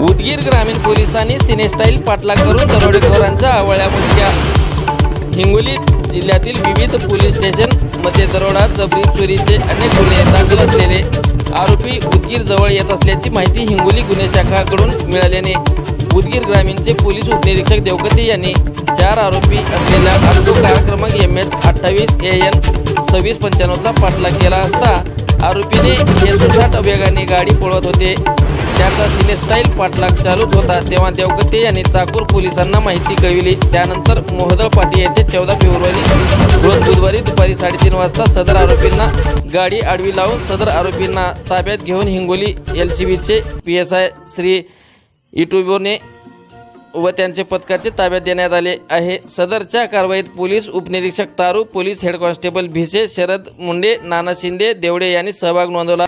उदगीर ग्रामीण पोलिसांनी सिनेस्टाईल पाठलाग करून दरोडेखोरांच्या आवळ्या मुलक्या हिंगोली जिल्ह्यातील विविध पोलीस स्टेशनमध्ये दरोडा जबरी चोरीचे अनेक गुन्हे दाखल असलेले आरोपी उदगीर जवळ येत असल्याची माहिती हिंगोली गुन्हे शाखाकडून मिळाल्याने उदगीर ग्रामीणचे पोलीस उपनिरीक्षक देवकते यांनी चार आरोपी असलेल्या अल्टो कार क्रमांक एम एच अठ्ठावीस ए एन सव्वीस पंच्याण्णवचा पाठलाग केला असता आरोपीने हेतुसाठ वेगाने गाडी पळवत होते. त्याचा सिनेस्टाईल पाठलाग चालूच होता. तेव्हा देवगते यांनी चाकूर पोलिसांना माहिती कळविली. त्यानंतर मोहदळ पाटी येथे चौदा फेब्रुवारी रोज बुधवारी दुपारी साडेतीन वाजता सदर आरोपींना गाडी आडवी लावून सदर आरोपींना ताब्यात घेऊन हिंगोली एल सी बीचे P S I Shri Itubone व त्यांचे पथकाचे ताब्यात देण्यात आले आहे. सदरच्या कारवाईत पोलीस उपनिरीक्षक Taru police head constable Bhise Sharad Munde Nana Shinde Devde यांनी सहभाग नोंदवला.